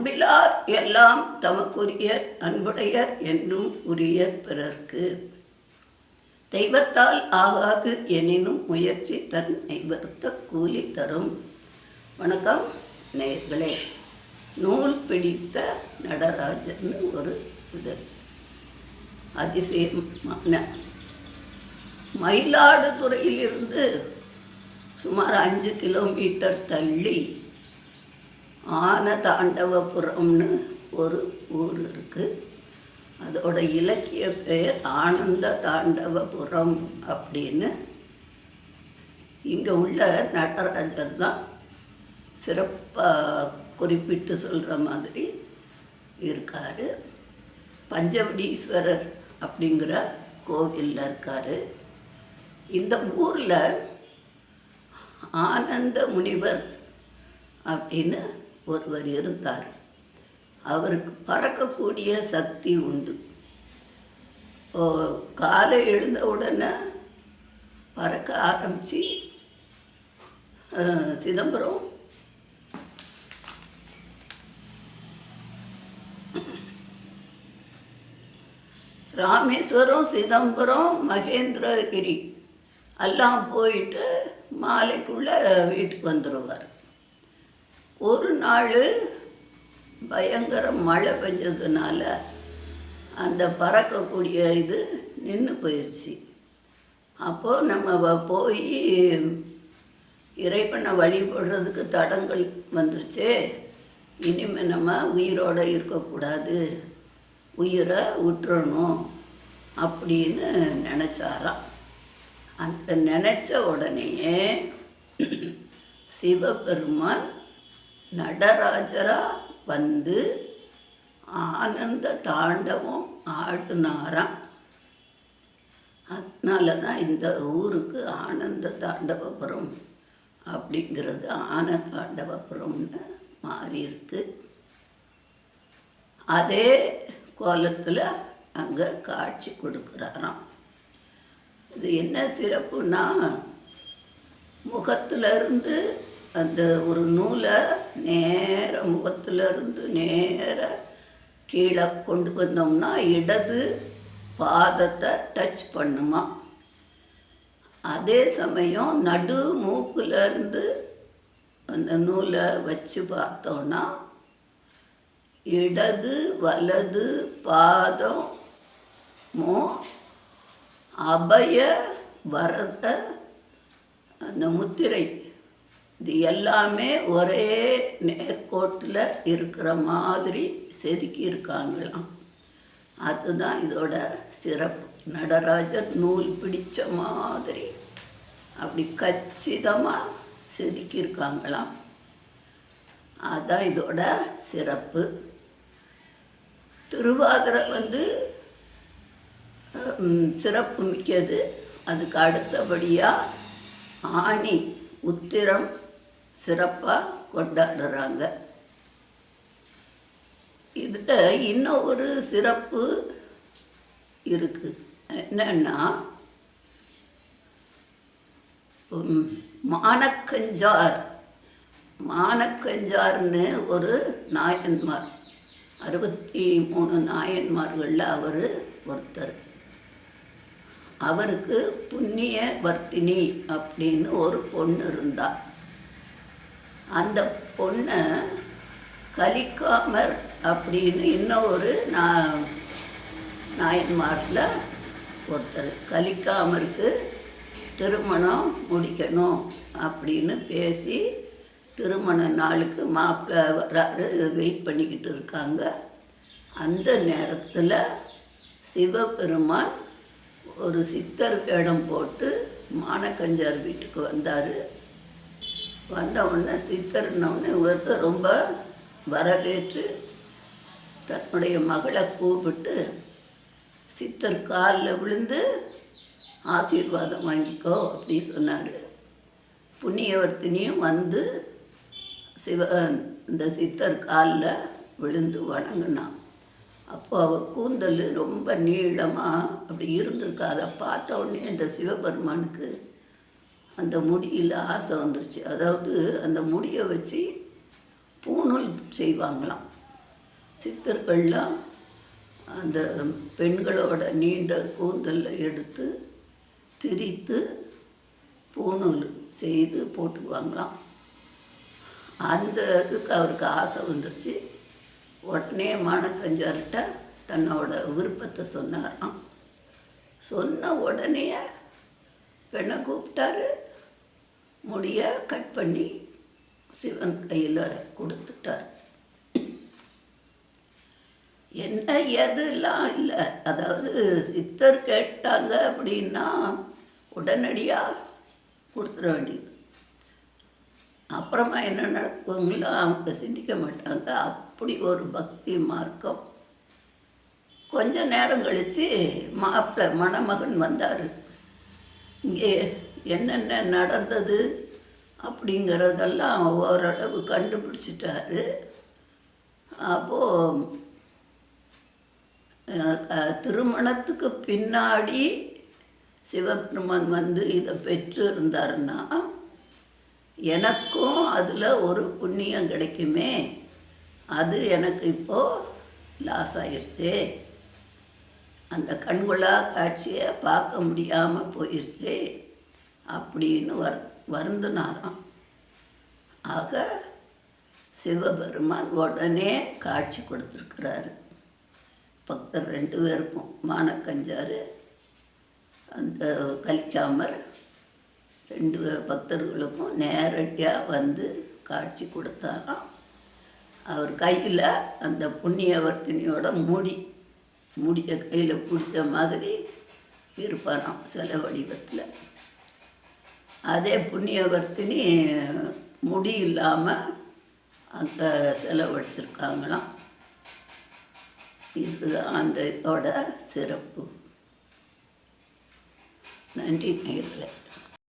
அன்பிலார் எல்லாம் தமக்குரியர் அன்புடையர் என்னும் உரிய பிறர்க்கு. தெய்வத்தால் ஆகாது எனினும் முயற்சி தன் நெய்வர்த்த கூலி தரும். வணக்கம் நேர்களே நூல் பிடித்த நடராஜர்னு ஒரு இது அதிசயமான மயிலாடுதுறையிலிருந்து சுமார் அஞ்சு கிலோமீட்டர் தள்ளி ஆனதாண்டவபுரம்னு ஒரு ஊர் இருக்குது அதோட இலக்கிய பெயர் ஆனந்த தாண்டவபுரம் அப்படின்னு. இங்கே உள்ள நடராஜர் தான் சிறப்பாக குறிப்பிட்டு சொல்கிற மாதிரி இருக்கார். பஞ்சவடீஸ்வரர் அப்படிங்கிற கோவிலில் இருக்கார். இந்த ஊரில் ஆனந்த முனிவர் அப்படின்னு ஒருவர் இருந்தார். அவருக்கு பறக்கக்கூடிய சக்தி உண்டு. காலை எழுந்த உடனே பறக்க ஆரம்பித்து சிதம்பரம் ராமேஸ்வரம் சிதம்பரம் மகேந்திரகிரி எல்லாம் போயிட்டு மாலைக்குள்ளே வீட்டுக்கு வந்துடுவார் ஒரு நாள் பயங்கர மழை பெஞ்சதுனால அந்த பறக்கக்கூடிய இது நின்று போயிடுச்சு அப்போது நம்ம போய் இறைவனை வழிபடுறதுக்கு தடங்கள் வந்துருச்சே. இனிமேல் நம்ம உயிரோடு இருக்கக்கூடாது. உயிரை விட்டுறணும் அப்படின்னு நினச்சாராம். அந்த நினச்ச உடனேயே சிவபெருமான் நடராஜரா வந்து ஆனந்த தாண்டவம் ஆடினாராம். அதனால தான் இந்த ஊருக்கு ஆனந்த தாண்டவபுரம் அப்படிங்கிறது ஆன தாண்டவபுரம்னு மாறி இருக்கு அதே கோலத்தில் அங்கே காட்சி கொடுக்குறாராம். இது என்ன சிறப்புனா முகத்திலிருந்து அந்த ஒரு நூலை நேர முகத்திலிருந்து நேர கீழே கொண்டு வந்தோம்னா இடது பாதத்தை டச் பண்ணுமா? அதே சமயம் நடு மூக்குலேருந்து அந்த நூலை வச்சு பார்த்தோன்னா இடது வலது பாதமோ அபய வரத அந்த முத்திரை இது எல்லாமே ஒரே நேர்கோட்டில் இருக்கிற மாதிரி செதுக்கி இருக்காங்களாம். அதுதான் இதோட சிறப்பு. நடராஜர் நூல் பிடித்த மாதிரி அப்படி கச்சிதமாக செதுக்கியிருக்காங்களாம் அதுதான் இதோட சிறப்பு. திருவாதிரை வந்து சிறப்பு மிக்கது. அதுக்கு அடுத்தபடியாக ஆணி உத்திரம் சிறப்பாக கொண்டாடுறாங்க. இதில் இன்னும் ஒரு சிறப்பு இருக்குது என்னன்னா மானக்கஞ்சார். மானக்கஞ்சார்னு ஒரு நாயன்மார். அறுபத்தி மூணு நாயன்மார்களில் அவர் ஒருத்தர். அவருக்கு புண்ணிய வர்த்தினி அப்படின்னு ஒரு பொண்ணு இருந்தாள் அந்த பொண்ணை கலிக்காமர் அப்படின்னு இன்னொரு நான் நாயன்மாரில் ஒருத்தர் கலிக்காமருக்கு திருமணம் முடிக்கணும் அப்படின்னு பேசி திருமண நாளுக்கு மாப்பிள்ளை வராரு வெயிட் பண்ணிக்கிட்டு இருக்காங்க. அந்த நேரத்தில் சிவபெருமான் ஒரு சித்தர் வேடம் போட்டு மானக்கஞ்சார் வீட்டுக்கு வந்தார். வந்த உடனே சித்தர்னவுடனே ஒருத்தர் ரொம்ப வரவேற்று தன்னுடைய மகளை கூப்பிட்டு சித்தர் காலில் விழுந்து ஆசீர்வாதம் வாங்கிக்கோ அப்படி சொன்னார். புண்ணியவர்த்தினியும் வந்து சிவ இந்த சித்தர் காலில் விழுந்து வணங்கினான். அப்போ அவள் கூந்தல் ரொம்ப நீளமாக அப்படி இருந்திருக்கு. அதை பார்த்த உடனே இந்த சிவபெருமானுக்கு அந்த முடியில் ஆசை வந்துருச்சு. அதாவது அந்த முடியை வச்சு பூணூல் செய்வாங்களாம். சித்தர்கள்லாம் அந்த பெண்களோட நீண்ட கூந்தலில் எடுத்து திரித்து பூணூல் செய்து போட்டுக்குவாங்களாம். அந்த இதுக்கு அவருக்கு ஆசை வந்துருச்சு. உடனே மானக்கஞ்சார்கிட்ட தன்னோட விருப்பத்தை சொன்னாராம். சொன்ன உடனே பெண்ணை கூப்பிட்டாரு. முடிய கட் பண்ணி சிவன் கையில் கொடுத்துட்டார். என்ன எதுலாம் இல்லை. அதாவது சித்தர் கேட்டாங்க அப்படின்னா உடனடியாக கொடுத்துட வேண்டியது. அப்புறமா என்ன நடக்குங்களோ அவங்க சிந்திக்க மாட்டாங்க. அப்படி ஒரு பக்தி மார்க்கம். கொஞ்ச நேரம் கழித்து மாப்பிள்ளை மணமகன் வந்தார். இங்கே என்னென்ன நடந்தது அப்படிங்கிறதெல்லாம் ஓரளவு கண்டுபிடிச்சிட்டாரு. அப்போது திருமணத்துக்கு பின்னாடி சிவபெருமான் வந்து இதை பெற்று இருந்தாருன்னா எனக்கும் அதில் ஒரு புண்ணியம் கிடைக்குமே. அது எனக்கு இப்போது லாஸ் ஆயிடுச்சே அந்த கண்கொள்ளா காட்சியை பார்க்க முடியாமல் போயிடுச்சே அப்படின்னு வர் வருந்தினாராம். ஆக சிவபெருமான் உடனே காட்சி கொடுத்துருக்கிறாரு. பக்தர் ரெண்டு பேருக்கும் மானக்கஞ்சாறு அந்த கலிக்காமர் ரெண்டு பக்தர்களுக்கும் நேரடியாக வந்து காட்சி கொடுத்தாராம். அவர் கையில் அந்த புண்ணியவர்த்தினியோட முடி முடிய கையில் பிடிச்ச மாதிரி இருப்பாராம் சில வடிவத்தில் அதே புண்ணியவர்த்தினி முடி இல்லாமல் அந்த செலவழிச்சிருக்காங்களாம் இதுதான் இது அந்த இதோட சிறப்பு. நன்றி நேயர்களே.